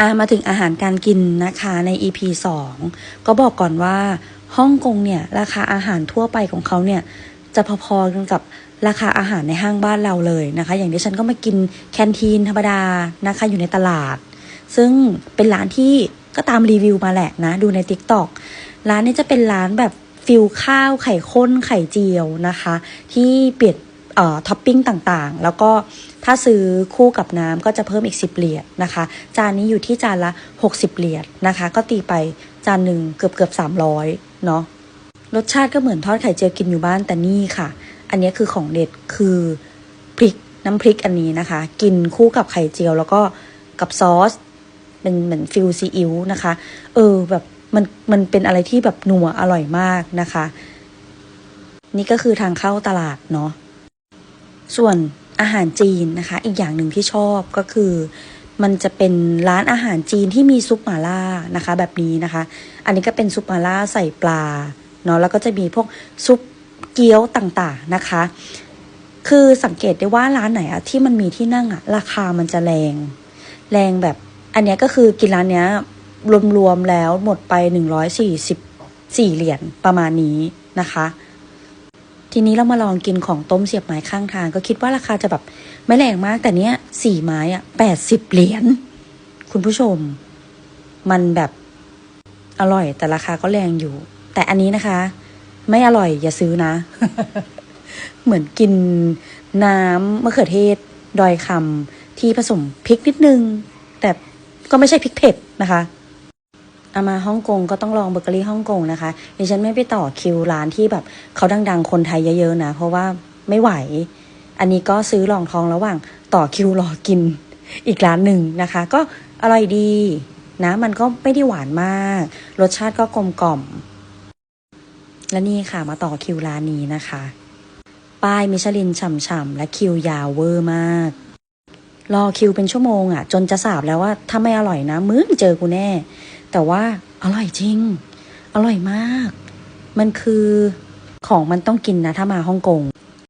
อามาถึงอาหารการกินนะคะใน EP 2 ก็บอกก่อนว่าฮ่องกงเนี่ย ราคาอาหารทั่วไปของเขาเนี่ย จะพอๆกันกับราคาอาหารในห้างบ้านเราเลยนะคะ อย่างที่ฉันก็มากินแคนทีนธรรมดานะคะอยู่ในตลาด ซึ่งเป็นร้านที่ก็ตามรีวิวมาแหละนะ ดูใน t ิ k t o k ร้านนี้จะเป็นร้านแบบฟิลข้าวไข่ข้นไข่เจียวนะคะ ที่เปลี่ยน ท็อปปิ้งต่างๆ แล้วก็ถ้าซื้อคู่กับน้ำก็จะเพิ่มอีก 10 เหรียญนะคะ จานนี้อยู่ที่จานละ 60 เหรียญนะคะ ก็ตีไปจานหนึ่งเกือบเกือบ300 เนาะรสชาติก็เหมือนทอดไข่เจียวกินอยู่บ้านแต่นี่ค่ะ อันนี้คือของเด็ดคือพริกน้ำพริกอันนี้นะคะ กินคู่กับไข่เจียวแล้วก็กับซอสเป็นเหมือนฟิลซีอิ๊วนะคะ เออแบบมันมันเป็นอะไรที่แบบนัวอร่อยมากนะคะ นี่ก็คือทางเข้าตลาดเนาะ ส่วนอาหารจีนนะคะ อีกอย่างหนึ่งที่ชอบก็คือ มันจะเป็นร้านอาหารจีนที่มีซุปหม่าล่านะคะ แบบนี้นะคะ อันนี้ก็เป็นซุปหม่าล่าใส่ปลาเนาะแล้วก็จะมีพวกซุปเกี๊ยวต่างๆนะคะ คือสังเกตได้ว่าร้านไหนอะที่มันมีที่นั่งอะราคามันจะแรง แรงแบบ อันนี้ก็คือกินร้านเนี้ยรวมๆแล้วหมดไปหนึ่งร้อยสี่สิบสี่เหรียญประมาณนี้นะคะ ทีนี้เรามาลองกินของต้มเสียบไม้ข้างทาง ก็คิดว่าราคาจะแบบไม่แรงมาก แต่เนี้ยสี่ไม้อะแปดสิบเหรียญคุณผู้ชม มันแบบอร่อยแต่ราคาก็แรงอยู่ แต่อันนี้นะคะ ไม่อร่อยอย่าซื้อนะ เหมือนกินน้ำมะเขือเทศ ดอยคำที่ผสมพริกนิดนึง แต่ก็ไม่ใช่พริกเผ็ดนะคะ อามาฮ่องกงก็ต้องลองเบเกอรี่ฮ่องกงนะคะดิฉันไม่ไปต่อคิวร้านที่แบบเขาดังๆ คนไทยเยอะๆนะ เพราะว่าไม่ไหว อันนี้ก็ซื้อลองท้องระหว่างต่อคิวรอกินอีกร้านหนึ่งนะคะ ก็อร่อยดีนะ มันก็ไม่ได้หวานมาก รสชาติก็กลมกล่อม และนี่ค่ะมาต่อคิวร้านนี้นะคะ ป้ายมิชลินฉ่ำๆและคิวยาวเวอร์มาก รอคิวเป็นชั่วโมงอะ่ะ จนจะสาบแล้วว่าถ้าไม่อร่อยนะ มึงเจอกูแน่ แต่ว่าอร่อยจริง อร่อยมาก มันคือของมันต้องกินนะ ถ้ามาฮ่องกง